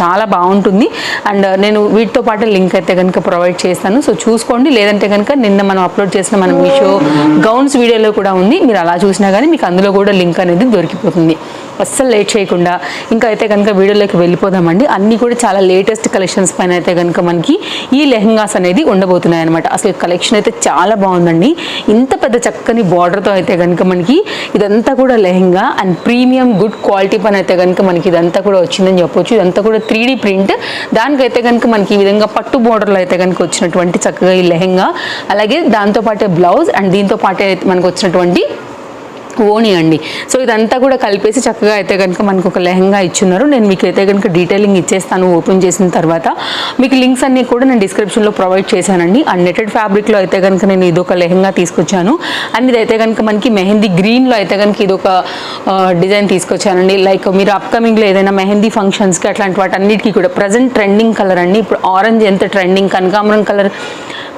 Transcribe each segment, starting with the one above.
చాలా బాగుంటుంది. And uh, నేను వీటితో పాటు లింక్ అయితే కనుక ప్రొవైడ్ చేస్తాను. సో చూసుకోండి. లేదంటే కనుక నిన్న మనం అప్లోడ్ చేసిన మన మీషో గౌన్స్ వీడియోలో కూడా ఉంది. మీరు అలా చూసినా కానీ మీకు అందులో కూడా లింక్ అనేది దొరికిపోతుంది. అస్సలు లేట్ చేయకుండా ఇంకా అయితే కనుక వీడియోలోకి వెళ్ళిపోదామండి. అన్నీ కూడా చాలా లేటెస్ట్ కలెక్షన్స్ పైన అయితే కనుక మనకి ఈ లెహంగాస్ అనేది ఉండబోతున్నాయి అనమాట అసలు కలెక్షన్ అయితే చాలా బాగుందండి. ఇంత పెద్ద చక్కని బార్డర్తో అయితే కనుక మనకి ఇదంతా కూడా lehenga and premium good quality పైన అయితే కనుక మనకి ఇదంతా కూడా వచ్చిందని చెప్పొచ్చు. ఇదంతా కూడా త్రీ ప్రింట్ దానికైతే కనుక మనకి ఈ విధంగా పట్టు బోర్డర్లో అయితే కనుక వచ్చినటువంటి చక్కగా ఈ లెహంగా. అలాగే దాంతో పాటే బ్లౌజ్ అండ్ దీంతో పాటే మనకు వచ్చినటువంటి ఓని అండి సో ఇదంతా కూడా కలిపేసి చక్కగా అయితే కనుక మనకు ఒక లెహంగా ఇచ్చున్నారు. నేను మీకు అయితే కనుక డీటెయిలింగ్ ఇచ్చేస్తాను ఓపెన్ చేసిన తర్వాత. మీకు లింక్స్ అన్నీ కూడా నేను డిస్క్రిప్షన్లో ప్రొవైడ్ చేశానండి. అండ్ నెటెడ్ ఫ్యాబ్రిక్లో అయితే కనుక నేను ఇదొక లెహంగా తీసుకొచ్చాను. అండ్ ఇదైతే కనుక మనకి మెహందీ గ్రీన్లో అయితే కనుక ఇదొక డిజైన్ తీసుకొచ్చానండి. లైక్ మీరు అప్కమింగ్లో ఏదైనా మెహందీ ఫంక్షన్స్కి అట్లాంటి వాటి అన్నిటికీ కూడా ప్రజెంట్ ట్రెండింగ్ కలర్ అండి. ఇప్పుడు ఆరెంజ్ ఎంత ట్రెండింగ్ కనకాంబరం కలర్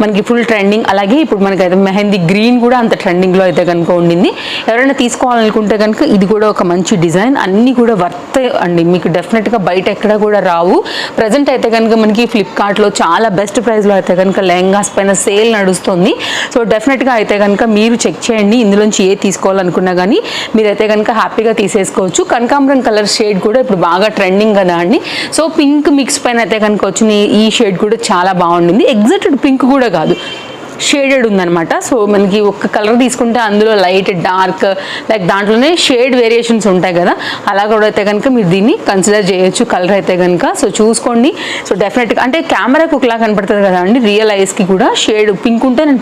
మనకి ఫుల్ ట్రెండింగ్ అలాగే ఇప్పుడు మనకి అయితే మెహందీ గ్రీన్ కూడా అంత ట్రెండింగ్లో అయితే కనుక ఉండింది. ఎవరైనా తీసుకోవాలనుకుంటే కనుక ఇది కూడా ఒక మంచి డిజైన్ అన్నీ కూడా వర్త్ అండి. మీకు డెఫినెట్గా బయట ఎక్కడ కూడా రావు. ప్రజెంట్ అయితే కనుక మనకి ఫ్లిప్కార్ట్లో చాలా బెస్ట్ ప్రైస్లో అయితే కనుక లెహంగాస్ పైన సేల్ నడుస్తుంది. సో డెఫినెట్గా అయితే కనుక మీరు చెక్ చేయండి. ఇందులోంచి ఏ తీసుకోవాలనుకున్నా కానీ మీరైతే కనుక హ్యాపీగా తీసేసుకోవచ్చు. కనకాంబరం కలర్ షేడ్ కూడా ఇప్పుడు బాగా ట్రెండింగ్ కదా అండి. సో పింక్ మిక్స్ పైన అయితే కనుక వచ్చిన ఈ షేడ్ కూడా చాలా బాగుండింది. ఎగ్జాక్ట్ పింక్ కూడా కాదు. షేడెడ్ ఉందన్నమాట. సో మనకి ఒక కలర్ తీసుకుంటే అందులో లైట్ డార్క్ లైక్ దాంట్లోనే షేడ్ వేరియేషన్స్ ఉంటాయి కదా. అలా కూడా అయితే కనుక మీరు దీన్ని కన్సిడర్ చేయొచ్చు కలర్ అయితే కనుక సో చూసుకోండి. సో డెఫినెట్గా అంటే కెమెరాకి ఒకలా కనపడుతుంది కదా అండి. రియల్ ఐస్కి కూడా షేడ్ పింక్ ఉంటే నేను